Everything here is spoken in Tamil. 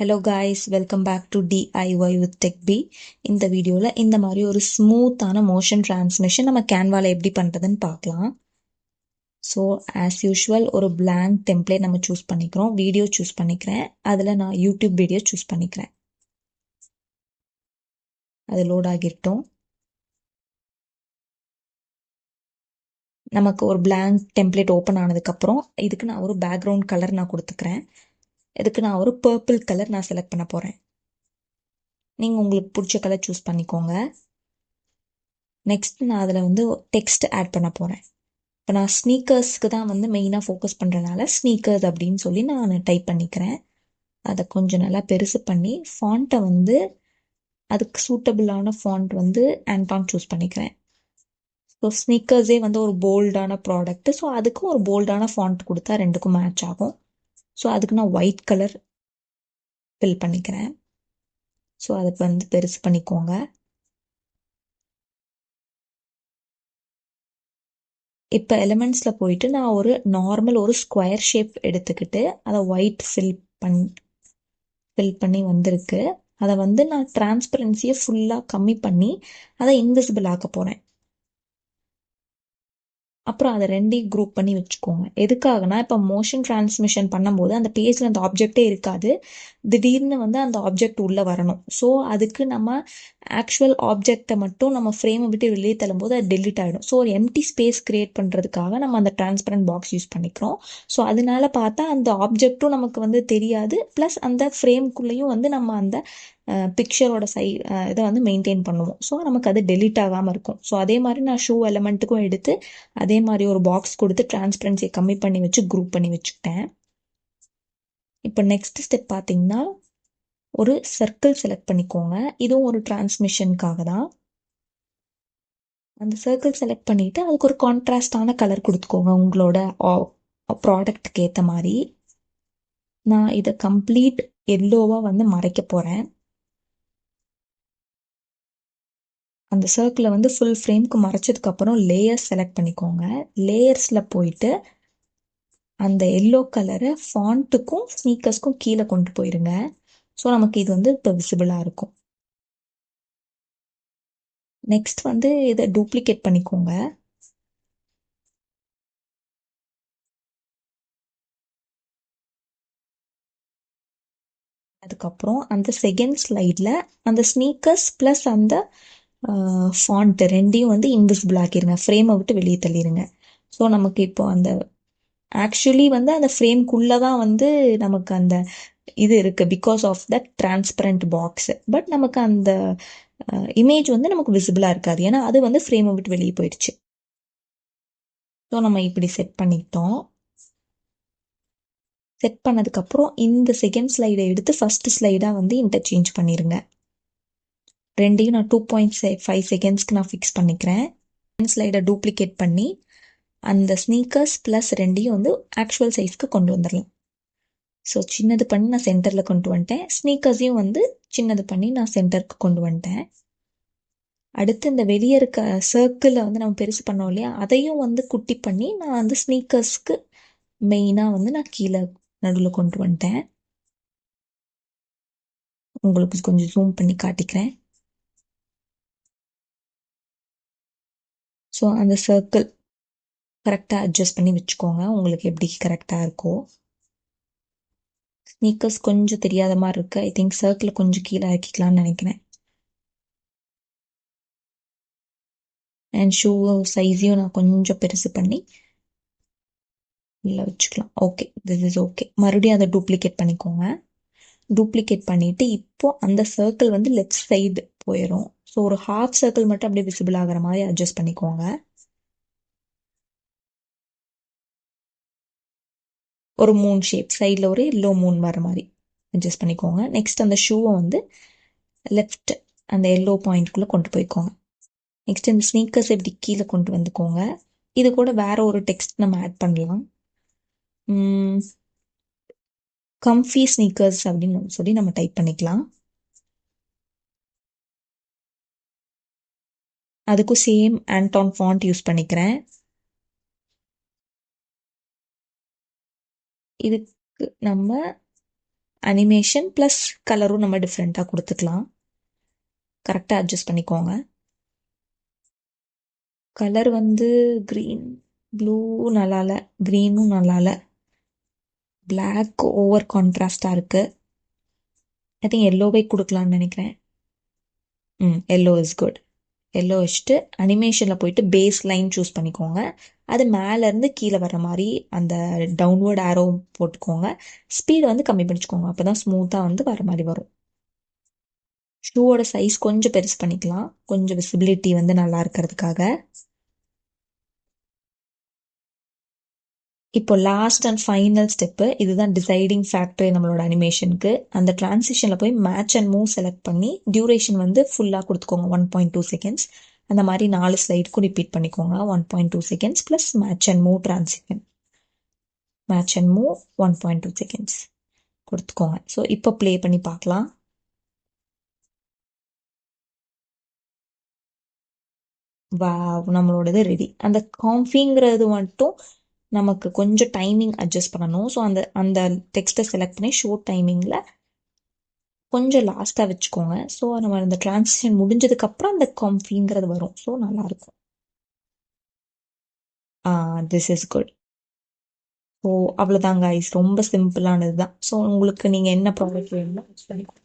Hello guys welcome back to DIY with tech B இந்த வீடியோவில் இந்த மாதிரி ஒரு ஸ்மூத்தான மோஷன் டிரான்ஸ்மிஷன் நம்ம கேன்வாவில் எப்படி பண்ணுறதுன்னு பார்க்கலாம். ஸோ ஆஸ் யூஷுவல் ஒரு பிளாங்க் டெம்ப்ளேட் நம்ம சூஸ் பண்ணிக்கிறோம். வீடியோ சூஸ் பண்ணிக்கிறேன். அதில் நான் யூடியூப் வீடியோ சூஸ் பண்ணிக்கிறேன். அது லோட் ஆகிட்டோம் நமக்கு ஒரு பிளாங்க் டெம்ப்ளேட் ஓப்பன் ஆனதுக்கப்புறம் இதுக்கு நான் ஒரு பேக்ரவுண்ட் கலர் நான் கொடுத்துக்கிறேன். இதுக்கு நான் ஒரு பர்பிள் கலர் நான் செலக்ட் பண்ண போகிறேன் நீங்கள் உங்களுக்கு பிடிச்ச கலர் சூஸ் பண்ணிக்கோங்க. நெக்ஸ்ட் நான் அதில் வந்து டெக்ஸ்ட் ஆட் பண்ண போகிறேன் இப்போ நான் ஸ்னீக்கர்ஸ்க்கு தான் வந்து மெயினாக ஃபோக்கஸ் பண்ணுறனால ஸ்னீக்கர்ஸ் அப்படின்னு சொல்லி நான் டைப் பண்ணிக்கிறேன். அதை கொஞ்சம் நல்லா பெருசு பண்ணி ஃபாண்ட்டை வந்து அதுக்கு சூட்டபிளான ஃபாண்ட் வந்து ஆன்பான் சூஸ் பண்ணிக்கிறேன். ஸோ ஸ்னீக்கர்ஸே வந்து ஒரு போல்டான ப்ராடக்ட்டு ஸோ அதுக்கும் ஒரு போல்டான ஃபாண்ட் கொடுத்தா ரெண்டுக்கும் மேட்ச் ஆகும். ஸோ அதுக்கு நான் ஒயிட் கலர் ஃபில் பண்ணிக்கிறேன். ஸோ அதை வந்து பெருசு பண்ணிக்கோங்க. இப்போ எலிமெண்ட்ஸில் போயிட்டு நான் ஒரு நார்மல் ஒரு ஸ்கொயர் ஷேப் எடுத்துக்கிட்டு அதை ஒயிட் ஃபில் பண் ஃபில் பண்ணி வந்திருக்கு. அதை வந்து நான் டிரான்ஸ்பரன்சியை ஃபுல்லாக கம்மி பண்ணி அதை இன்விசிபிள் ஆக்க போகிறேன் அப்புறம் அதை ரெண்டையும் குரூப் பண்ணி வச்சுக்கோங்க. எதுக்காகனா இப்போ மோஷன் டிரான்ஸ்மிஷன் பண்ணும்போது அந்த பேஜில் அந்த ஆப்ஜெக்டே இருக்காது. திடீர்னு வந்து அந்த ஆப்ஜெக்ட் உள்ளே வரணும். ஸோ அதுக்கு நம்ம ஆக்சுவல் ஆப்ஜெக்டை மட்டும் நம்ம ஃப்ரேமை விட்டு வெளியே தள்ளும்போது அது டெலிட் ஆகிடும் ஸோ ஒரு எம்டி ஸ்பேஸ் கிரியேட் பண்ணுறதுக்காக நம்ம அந்த டிரான்ஸ்பரண்ட் பாக்ஸ் யூஸ் பண்ணிக்கிறோம். ஸோ அதனால பார்த்தா அந்த ஆப்ஜெக்ட்டும் நமக்கு வந்து தெரியாது. ப்ளஸ் அந்த ஃப்ரேம்குள்ளேயும் வந்து நம்ம அந்த பிக்சரோட சை இதை வந்து மெயின்டைன் பண்ணுவோம். ஸோ நமக்கு அது டெலிட் ஆகாமல் இருக்கும். ஸோ அதே மாதிரி நான் ஷூ எலமெண்ட்டுக்கும் எடுத்து அதே மாதிரி ஒரு பாக்ஸ் கொடுத்து டிரான்ஸ்பரன்சியை கம்மி பண்ணி வச்சு குரூப் பண்ணி வச்சுக்கிட்டேன். இப்போ நெக்ஸ்ட் ஸ்டெப் பார்த்தீங்கன்னா ஒரு சர்க்கிள் செலக்ட் பண்ணிக்கோங்க. இதுவும் ஒரு டிரான்ஸ்மிஷனுக்காக தான். அந்த சர்க்கிள் செலக்ட் பண்ணிவிட்டு அதுக்கு ஒரு கான்ட்ராஸ்டான கலர் கொடுத்துக்கோங்க உங்களோட ப்ராடக்ட்டுக்கு ஏற்ற மாதிரி. நான் இதை கம்ப்ளீட் எல்லோவாக வந்து மறைக்க போகிறேன் அந்த சர்க்கிளை வந்து ஃபுல் ஃப்ரேம்க்கு மறைச்சதுக்கப்புறம் லேயர்ஸ் செலக்ட் பண்ணிக்கோங்க. லேயர்ஸில் போயிட்டு அந்த எல்லோ கலரை ஃபாண்ட்டுக்கும் ஸ்னீக்கர்ஸ்க்கும் கீழே கொண்டு போயிருங்க. ஸோ நமக்கு இது வந்து இப்போ விசிபிளாக இருக்கும். நெக்ஸ்ட் வந்து இதை டூப்ளிகேட் பண்ணிக்கோங்க. அதுக்கப்புறம் அந்த செகண்ட் ஸ்லைடில் அந்த ஸ்னீக்கர்ஸ் ப்ளஸ் அந்த ஃபாண்ட்டு ரெண்டையும் வந்து இன்விசிபிள் ஆக்கிடுங்க ஃப்ரேமை விட்டு வெளியே தள்ளிடுங்க ஸோ நமக்கு இப்போ அந்த ஆக்சுவலி வந்து அந்த ஃப்ரேம்குள்ளே தான் வந்து நமக்கு அந்த இது இருக்குது because of the transparent box but நமக்கு அந்த இமேஜ் வந்து நமக்கு விசிபிளாக இருக்காது. ஏன்னா அது வந்து ஃப்ரேமை விட்டு வெளியே போயிடுச்சு. ஸோ நம்ம இப்படி செட் பண்ணிட்டோம். செட் பண்ணதுக்கப்புறம் இந்த செகண்ட் ஸ்லைடை எடுத்து ஃபஸ்ட் ஸ்லைடாக வந்து இன்டர்சேஞ்ச் பண்ணிடுங்க ரெண்டையும் நான் டூ பாயிண்ட் ஃபைவ் செகண்ட்ஸ்க்கு நான் ஃபிக்ஸ் பண்ணிக்கிறேன். ஸ்லைடை டூப்ளிகேட் பண்ணி அந்த ஸ்னீக்கர்ஸ் ப்ளஸ் ரெண்டையும் வந்து ஆக்சுவல் சைஸ்க்கு கொண்டு வந்துடலாம் ஸோ சின்னது பண்ணி நான் சென்டரில் கொண்டு வந்துட்டேன். ஸ்னீக்கர்ஸையும் வந்து சின்னது பண்ணி நான் சென்டருக்கு கொண்டு வந்துட்டேன். அடுத்து இந்த வெளியே இருக்க சர்க்கிளை வந்து நம்ம பெருசு பண்ணோம் இல்லையா அதையும் வந்து குட்டி பண்ணி நான் வந்து ஸ்னீக்கர்ஸ்க்கு மெயினாக வந்து நான் கீழே நடுவில் கொண்டு வந்துட்டேன். உங்களுக்கு கொஞ்சம் ஜூம் பண்ணி காட்டிக்கிறேன். ஸோ அந்த சர்க்கிள் கரெக்டாக அட்ஜஸ்ட் பண்ணி வச்சுக்கோங்க. உங்களுக்கு எப்படி கரெக்டாக இருக்கோ. ஸ்னீக்கர்ஸ் கொஞ்சம் தெரியாத மாதிரி இருக்கு. ஐ திங்க் சர்க்கிள் கொஞ்சம் கீழே இறக்கிக்கலாம்னு நினைக்கிறேன். அண்ட் ஷூ சைஸையும் நான் கொஞ்சம் பெருசு பண்ணி இல்லை வச்சுக்கலாம். ஓகே திஸ் இஸ் ஓகே மறுபடியும் அதை டூப்ளிகேட் பண்ணிக்கோங்க. டூப்ளிகேட் பண்ணிவிட்டு இப்போது அந்த சர்க்கிள் வந்து லெஃப்ட் சைடு போயிடும் ஸோ ஒரு ஹாஃப் சர்க்கிள் மட்டும் அப்படியே விசிபிள் ஆகிற மாதிரி அட்ஜஸ்ட் பண்ணிக்கோங்க. ஒரு மூன் ஷேப் சைடில் ஒரு எல்லோ மூன் வர மாதிரி அட்ஜஸ்ட் பண்ணிக்கோங்க. நெக்ஸ்ட் அந்த ஷூவை வந்து லெஃப்ட் அந்த எல்லோ பாயிண்ட்குள்ளே கொண்டு போய்க்கோங்க. நெக்ஸ்ட் இந்த ஸ்னீக்கர்ஸ் எப்படி கீழே கொண்டு வந்துக்கோங்க. இது கூட வேற ஒரு டெக்ஸ்ட் நம்ம ஆட் பண்ணலாம். கம்ஃபி ஸ்னீக்கர்ஸ் அப்படின்னு சொல்லி நம்ம டைப் பண்ணிக்கலாம். அதுக்கும் சேம் ஆன்டான் ஃபாண்ட் யூஸ் பண்ணிக்கிறேன். இதுக்கு நம்ம அனிமேஷன் ப்ளஸ் கலரும் நம்ம டிஃப்ரெண்ட்டாக கொடுத்துக்கலாம். கரெக்டாக அட்ஜஸ்ட் பண்ணிக்கோங்க. கலர் வந்து க்ரீன் ப்ளூ நல்லா இல்லை க்ரீனும் நல்லா இல்லை. பிளாக் ஓவர் கான்ட்ராஸ்டாக இருக்குது ஐ திங்க் எல்லோவே கொடுக்கலான்னு நினைக்கிறேன். ம் எல்லோ இஸ் குட் எல்லோ வச்சுட்டு அனிமேஷனில் போயிட்டு பேஸ் லைன் சூஸ் பண்ணிக்கோங்க. அது மேலேருந்து கீழே வர மாதிரி அந்த டவுன்வர்ட் ஆரோ போட்டுக்கோங்க. ஸ்பீடு வந்து கம்மி பண்ணிச்சுக்கோங்க. அப்போ தான் ஸ்மூத்தாக வந்து வர மாதிரி வரும். ஷூவோட சைஸ் கொஞ்சம் பெருசு பண்ணிக்கலாம். கொஞ்சம் விசிபிலிட்டி வந்து நல்லா இருக்கிறதுக்காக. இப்போ லாஸ்ட் அண்ட் ஃபைனல் ஸ்டெப்பு இதுதான் டிசைடிங் ஃபேக்டர் நம்மளோட அனிமேஷனுக்கு அந்த டிரான்சிஷனில் போய் மேட்ச் அண்ட் மூவ் செலக்ட் பண்ணி டியூரேஷன் வந்து ஃபுல்லாக கொடுத்துக்கோங்க ஒன் பாயிண்ட் டூ செகண்ட்ஸ் அந்த மாதிரி நாலு ஸ்லைடுக்கும் ரிப்பீட் பண்ணிக்கோங்க one point two seconds plus match and move transition match and move one point two seconds கொடுத்துக்கோங்க. ஸோ இப்போ ப்ளே பண்ணி பார்க்கலாம். வா நம்மளோடது ரெடி அந்த காம்ஃபிங்கிறது மட்டும் நமக்கு கொஞ்சம் டைமிங் அட்ஜஸ்ட் பண்ணணும். ஸோ அந்த அந்த டெக்ஸ்ட்டை செலக்ட் பண்ணி ஷோர்ட் டைமிங்கில் கொஞ்சம் லாஸ்ட்டாக வச்சுக்கோங்க. ஸோ நம்ம அந்த டிரான்சிஷன் முடிஞ்சதுக்கப்புறம் அந்த காம்ஃபிங்கிறது வரும். ஸோ நல்லாயிருக்கும். திஸ் இஸ் குட் ஸோ அவ்வளோதாங்க ஐஸ் ரொம்ப சிம்பிளானது தான் ஸோ உங்களுக்கு நீங்கள் என்ன ப்ராடக்ட் வேணுமோ யூஸ் பண்ணிக்கோங்க